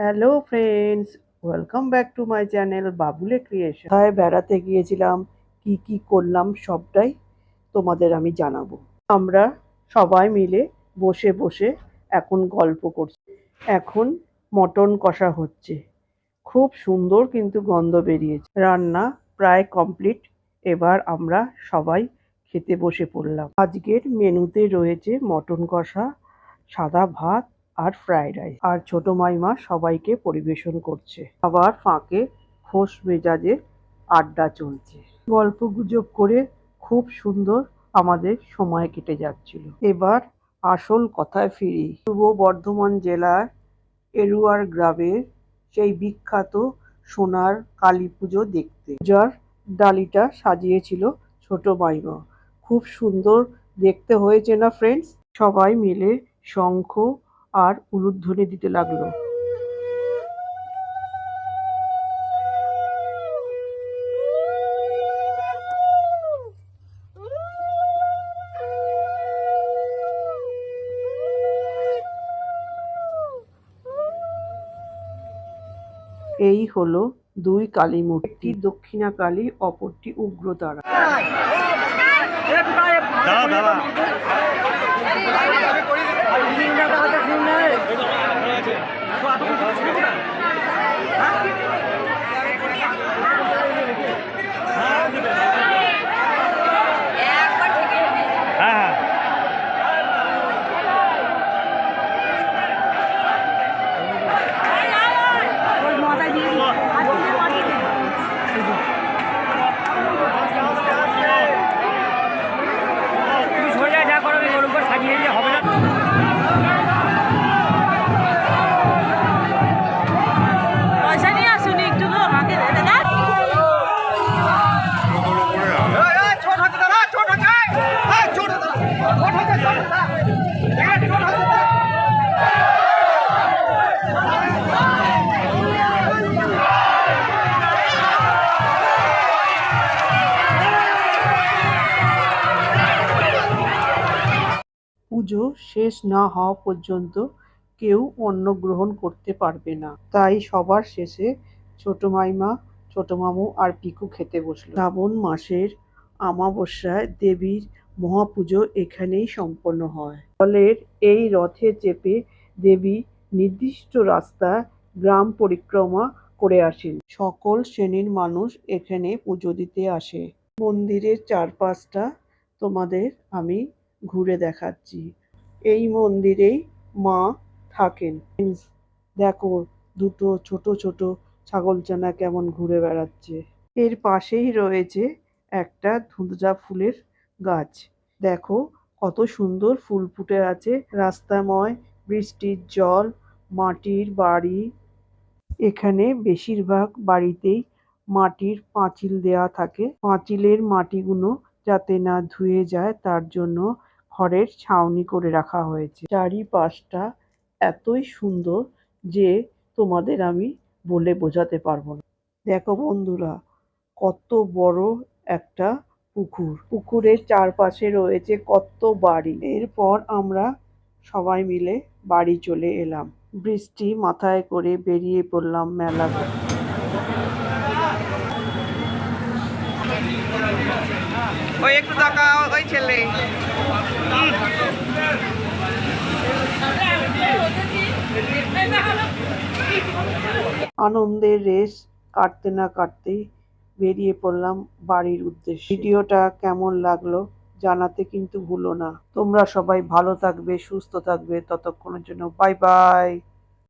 Hello friends welcome back to my channel বাবুলে creation কোথায় বেড়াতে গিয়েছিলাম, কি কি করলাম, সবটাই তোমাদের আমি জানাব। আমরা সবাই মিলে বসে বসে এখন গল্প করছি। এখন মটন কষা হচ্ছে। খুব সুন্দর কিন্তু গন্ধ বেরিয়েছে। রান্না প্রায় কমপ্লিট এবার আমরা সবাই খেতে বসে পড়লাম। আজকের মেনুতে রয়েছে মটন কষা, সাদা ভাত আর ফ্রাইড রাইস আর ছোট মাইমা সবাইকে পরিবেশন করছে। আবার ফাঁকে খোশ মেজাজে আড্ডা চলছে। গল্প গুজব করে খুব সুন্দর আমাদের সময় কেটে যাচ্ছিল। এবার আসল কথায় ফিরি। পূর্ব বর্ধমান জেলার এরুয়ার গ্রামের সেই বিখ্যাত সোনার কালী পুজো দেখতে। পূজার ডালিটা সাজিয়েছিল ছোট মাইমা। খুব সুন্দর দেখতে হয়েছে না ফ্রেন্ডস সবাই মিলে শঙ্খ আর উলুধ্বনি দিতে লাগল। এই হলো দুই কালী মূর্তি দক্ষিণা কালী অপরটি উগ্রতারা। দাঁড়া পুজো শেষ না হওয়া পর্যন্ত কেউ অন্ন গ্রহণ করতে পারবে না। তাই সবার শেষে ছোট মাইমা, ছোট মামু আর পিকু খেতে বসল। শ্রাবণ মাসের আমাবস্যায় দেবীর মহাপুজো এখানেই সম্পন্ন হয়। জলের এই রথে চেপে দেবী নির্দিষ্ট রাস্তা গ্রাম পরিক্রমা করে আসেন। সকল শ্রেণির মানুষ এখানে পুজো দিতে আসে। মন্দিরের চারপাশটা তোমাদের আমি ঘুরে দেখাচ্ছি। এই মন্দিরেই মা থাকেন। দেখো, দুটো ছোট ছোট ছাগলছানা কেমন ঘুরে বেড়াচ্ছে। এর পাশেই রয়েছে একটা ধুঁধা ফুলের গাছ। দেখো, কত সুন্দর ফুল ফুটে আছে। রাস্তাময়, বৃষ্টির জল, মাটির বাড়ি। এখানে বেশিরভাগ বাড়িতেই মাটির পাঁচিল দেয়া থাকে। পাঁচিলের মাটিগুলো যাতে না ধুয়ে যায়, তার জন্য খড়ের ছাউনি করে রাখা হয়েছে। চারিপাশটা এতই সুন্দর যে তোমাদের আমি বলে বোঝাতে পারব না। দেখো বন্ধুরা, কত বড় একটা পুকুর। পুকুরের চারপাশে রয়েছে কত বাড়ি। এরপর আমরা সবাই মিলে বাড়ি চলে এলাম। বৃষ্টি মাথায় করে বেরিয়ে পড়লাম মেলা। ওই একটু তাকাও, ওই ছেলে। আনন্দের রেস কাটতে না কাটতেই বেরিয়ে পড়লাম বাড়ির উদ্দেশ্যে। ভিডিওটা কেমন লাগল জানাতে কিন্তু ভুলো না। তোমরা সবাই ভালো থাকবে, সুস্থ থাকবে। ততক্ষণের জন্য বাই বাই।